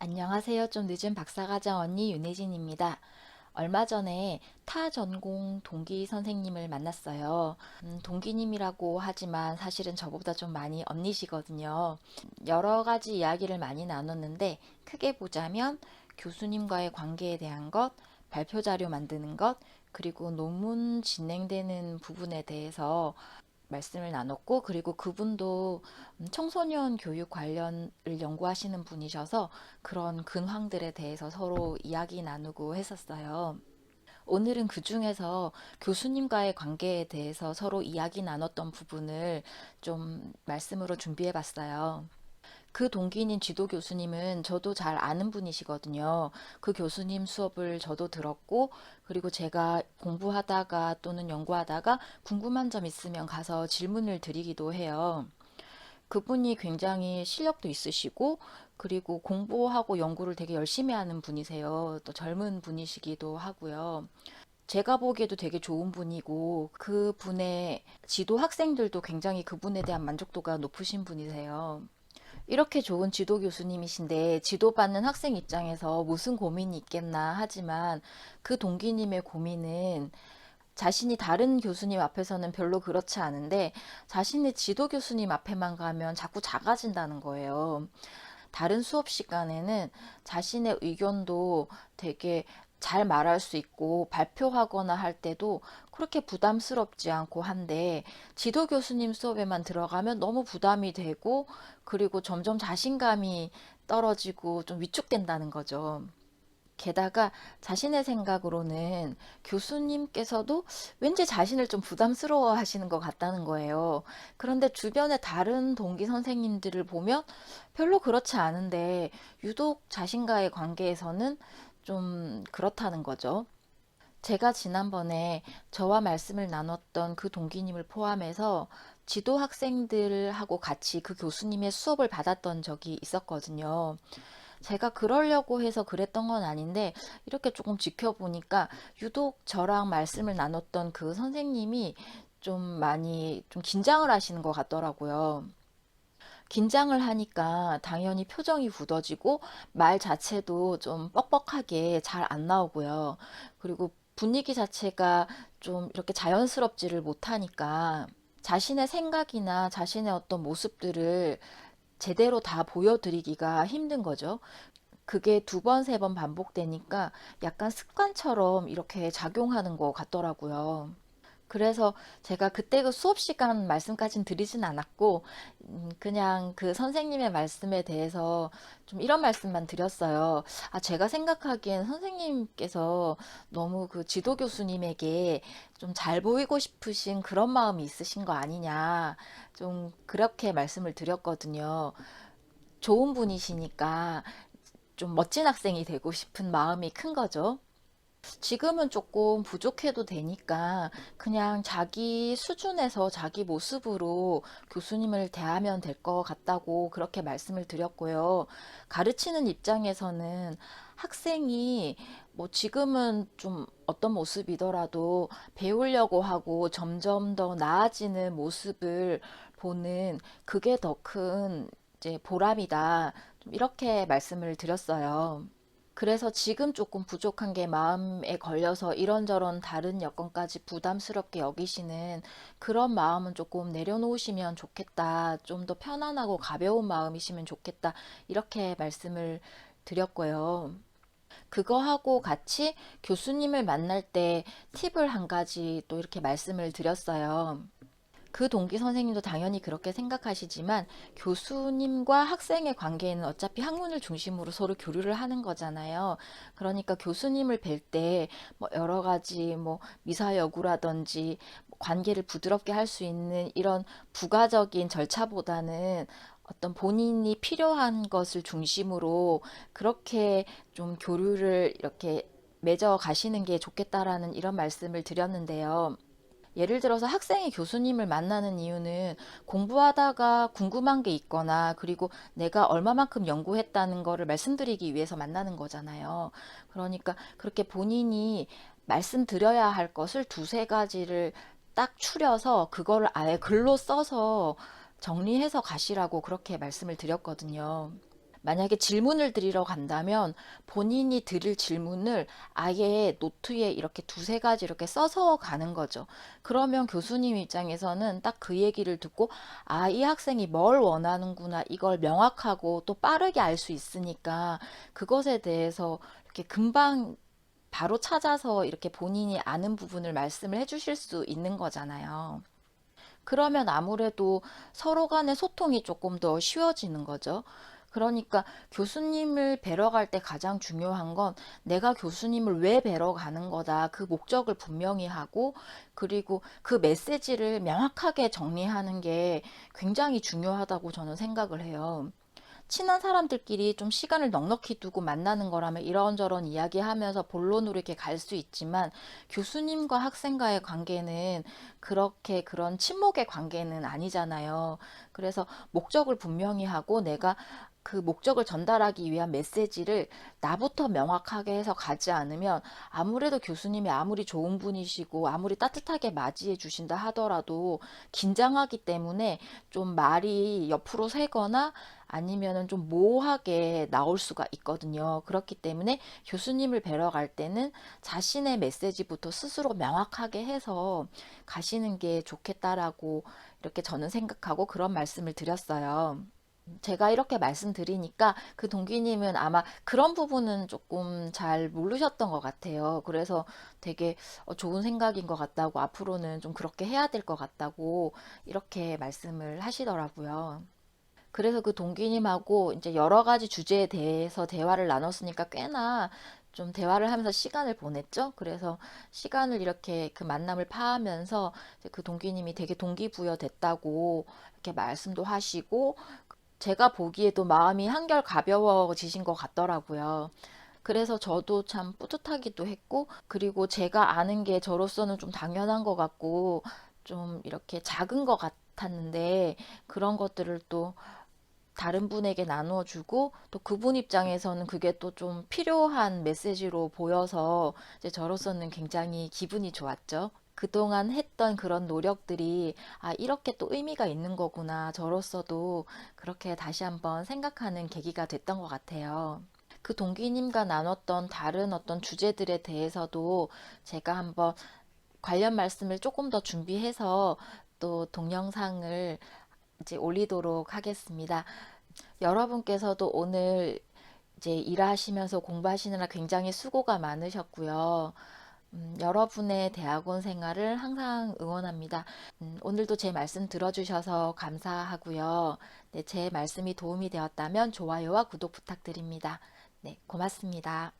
안녕하세요. 좀 늦은 박사과정 언니 윤혜진입니다. 얼마 전에 타 전공 동기 선생님을 만났어요. 음, 동기님이라고 하지만 사실은 저보다 좀 많이 언니시거든요. 여러 가지 이야기를 많이 나눴는데 크게 보자면 교수님과의 관계에 대한 것, 발표 자료 만드는 것, 그리고 논문 진행되는 부분에 대해서 말씀을 나눴고, 그리고 그분도 음, 청소년 교육 관련을 연구하시는 분이셔서 그런 근황들에 대해서 서로 이야기 나누고 했었어요. 오늘은 그 중에서 교수님과의 관계에 대해서 서로 이야기 나눴던 부분을 좀 말씀으로 준비해 봤어요. 그 동기인 지도 교수님은 저도 잘 아는 분이시거든요. 그 교수님 수업을 저도 들었고, 그리고 제가 공부하다가 또는 연구하다가 궁금한 점 있으면 가서 질문을 드리기도 해요. 그분이 굉장히 실력도 있으시고, 그리고 공부하고 연구를 되게 열심히 하는 분이세요. 또 젊은 분이시기도 하고요. 제가 보기에도 되게 좋은 분이고, 그 분의 지도 학생들도 굉장히 그분에 대한 만족도가 높으신 분이세요. 이렇게 좋은 지도 교수님이신데 지도받는 학생 입장에서 무슨 고민이 있겠나 하지만 그 동기님의 고민은 자신이 다른 교수님 앞에서는 별로 그렇지 않은데 자신의 지도 교수님 앞에만 가면 자꾸 작아진다는 거예요. 다른 수업 시간에는 자신의 의견도 되게 잘 말할 수 있고 발표하거나 할 때도 그렇게 부담스럽지 않고 한데 지도 교수님 수업에만 들어가면 너무 부담이 되고 그리고 점점 자신감이 떨어지고 좀 위축된다는 거죠. 게다가 자신의 생각으로는 교수님께서도 왠지 자신을 좀 부담스러워 하시는 것 같다는 거예요. 그런데 주변의 다른 동기 선생님들을 보면 별로 그렇지 않은데 유독 자신과의 관계에서는 좀 그렇다는 거죠. 제가 지난번에 저와 말씀을 나눴던 그 동기님을 포함해서 지도 학생들하고 같이 그 교수님의 수업을 받았던 적이 있었거든요. 제가 그러려고 해서 그랬던 건 아닌데 이렇게 조금 지켜보니까 유독 저랑 말씀을 나눴던 그 선생님이 좀 많이 좀 긴장을 하시는 것 같더라고요. 긴장을 하니까 당연히 표정이 굳어지고 말 자체도 좀 뻑뻑하게 잘 안 나오고요. 그리고 분위기 자체가 좀 이렇게 자연스럽지를 못하니까 자신의 생각이나 자신의 어떤 모습들을 제대로 다 보여드리기가 힘든 거죠. 그게 두 번, 세 번 반복되니까 약간 습관처럼 이렇게 작용하는 것 같더라고요. 그래서 제가 그때 그 수업 시간 말씀까진 드리진 않았고, 음, 그냥 그 선생님의 말씀에 대해서 좀 이런 말씀만 드렸어요. 아, 제가 생각하기엔 선생님께서 너무 그 지도 교수님에게 좀 잘 보이고 싶으신 그런 마음이 있으신 거 아니냐. 좀 그렇게 말씀을 드렸거든요. 좋은 분이시니까 좀 멋진 학생이 되고 싶은 마음이 큰 거죠. 지금은 조금 부족해도 되니까 그냥 자기 수준에서 자기 모습으로 교수님을 대하면 될 것 같다고 그렇게 말씀을 드렸고요. 가르치는 입장에서는 학생이 뭐 지금은 좀 어떤 모습이더라도 배우려고 하고 점점 더 나아지는 모습을 보는 그게 더 큰 이제 보람이다. 좀 이렇게 말씀을 드렸어요. 그래서 지금 조금 부족한 게 마음에 걸려서 이런저런 다른 여건까지 부담스럽게 여기시는 그런 마음은 조금 내려놓으시면 좋겠다. 좀 더 편안하고 가벼운 마음이시면 좋겠다. 이렇게 말씀을 드렸고요. 그거하고 같이 교수님을 만날 때 팁을 한 가지 또 이렇게 말씀을 드렸어요. 그 동기 선생님도 당연히 그렇게 생각하시지만 교수님과 학생의 관계는 어차피 학문을 중심으로 서로 교류를 하는 거잖아요. 그러니까 교수님을 뵐 때 뭐 여러 가지 뭐 미사 여구라든지 관계를 부드럽게 할 수 있는 이런 부가적인 절차보다는 어떤 본인이 필요한 것을 중심으로 그렇게 좀 교류를 이렇게 맺어 가시는 게 좋겠다라는 이런 말씀을 드렸는데요. 예를 들어서 학생이 교수님을 만나는 이유는 공부하다가 궁금한 게 있거나 그리고 내가 얼마만큼 연구했다는 거를 말씀드리기 위해서 만나는 거잖아요. 그러니까 그렇게 본인이 말씀드려야 할 것을 두세 가지를 딱 추려서 그거를 아예 글로 써서 정리해서 가시라고 그렇게 말씀을 드렸거든요. 만약에 질문을 드리러 간다면 본인이 드릴 질문을 아예 노트에 이렇게 두세 가지 이렇게 써서 가는 거죠. 그러면 교수님 입장에서는 딱 그 얘기를 듣고 아, 이 학생이 뭘 원하는구나 이걸 명확하고 또 빠르게 알 수 있으니까 그것에 대해서 이렇게 금방 바로 찾아서 이렇게 본인이 아는 부분을 말씀을 해 주실 수 있는 거잖아요. 그러면 아무래도 서로 간의 소통이 조금 더 쉬워지는 거죠. 그러니까 교수님을 뵈러 갈 때 가장 중요한 건 내가 교수님을 왜 뵈러 가는 거다. 그 목적을 분명히 하고 그리고 그 메시지를 명확하게 정리하는 게 굉장히 중요하다고 저는 생각을 해요. 친한 사람들끼리 좀 시간을 넉넉히 두고 만나는 거라면 이런저런 이야기하면서 본론으로 이렇게 갈 수 있지만 교수님과 학생과의 관계는 그렇게 그런 친목의 관계는 아니잖아요. 그래서 목적을 분명히 하고 내가 그 목적을 전달하기 위한 메시지를 나부터 명확하게 해서 가지 않으면 아무래도 교수님이 아무리 좋은 분이시고 아무리 따뜻하게 맞이해 주신다 하더라도 긴장하기 때문에 좀 말이 옆으로 새거나 아니면은 좀 모호하게 나올 수가 있거든요. 그렇기 때문에 교수님을 뵈러 갈 때는 자신의 메시지부터 스스로 명확하게 해서 가시는 게 좋겠다라고 이렇게 저는 생각하고 그런 말씀을 드렸어요. 제가 이렇게 말씀드리니까 그 동기님은 아마 그런 부분은 조금 잘 모르셨던 것 같아요. 그래서 되게 어, 좋은 생각인 것 같다고 앞으로는 좀 그렇게 해야 될 것 같다고 이렇게 말씀을 하시더라고요. 그래서 그 동기님하고 이제 여러 가지 주제에 대해서 대화를 나눴으니까 꽤나 좀 대화를 하면서 시간을 보냈죠. 그래서 시간을 이렇게 그 만남을 파하면서 그 동기님이 되게 동기부여 됐다고 이렇게 말씀도 하시고 제가 보기에도 마음이 한결 가벼워지신 것 같더라고요. 그래서 저도 참 뿌듯하기도 했고, 그리고 제가 아는 게 저로서는 좀 당연한 것 같고, 좀 이렇게 작은 것 같았는데, 그런 것들을 또 다른 분에게 나누어 주고, 또 그분 입장에서는 그게 또 좀 필요한 메시지로 보여서, 이제 저로서는 굉장히 기분이 좋았죠. 그동안 했던 그런 노력들이 아, 이렇게 또 의미가 있는 거구나. 저로서도 그렇게 다시 한번 생각하는 계기가 됐던 것 같아요. 그 동기님과 나눴던 다른 어떤 주제들에 대해서도 제가 한번 관련 말씀을 조금 더 준비해서 또 동영상을 이제 올리도록 하겠습니다. 여러분께서도 오늘 이제 일하시면서 공부하시느라 굉장히 수고가 많으셨고요. 음, 여러분의 대학원 생활을 항상 응원합니다. 음, 오늘도 제 말씀 들어주셔서 감사하고요. 네, 제 말씀이 도움이 되었다면 좋아요와 구독 부탁드립니다. 네, 고맙습니다.